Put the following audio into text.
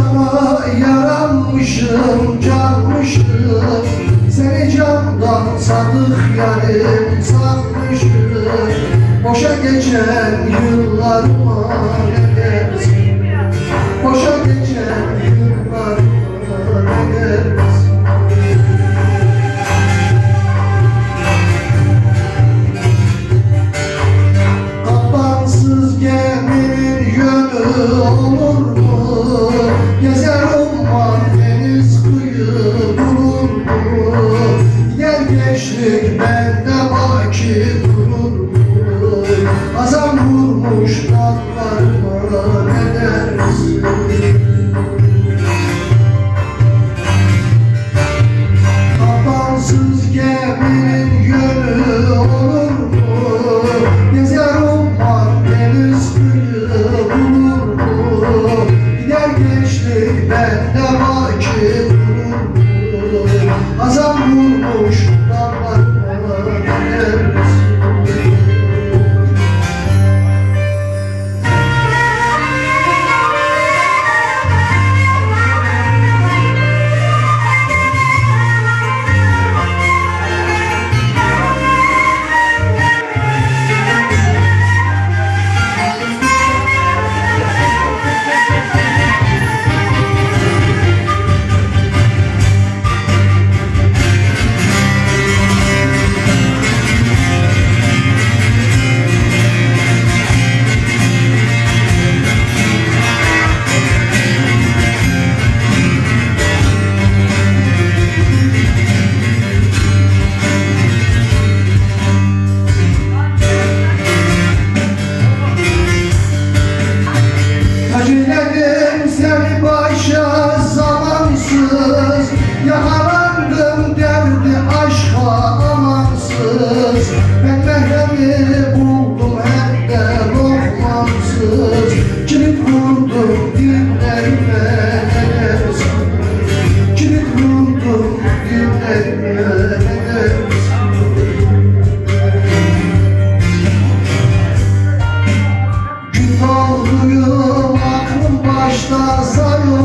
Canıma yaranmışım, canmışım. Seni candan sadık yarim satmışım Boşa geçen yıllarıma Vamos. deixar sair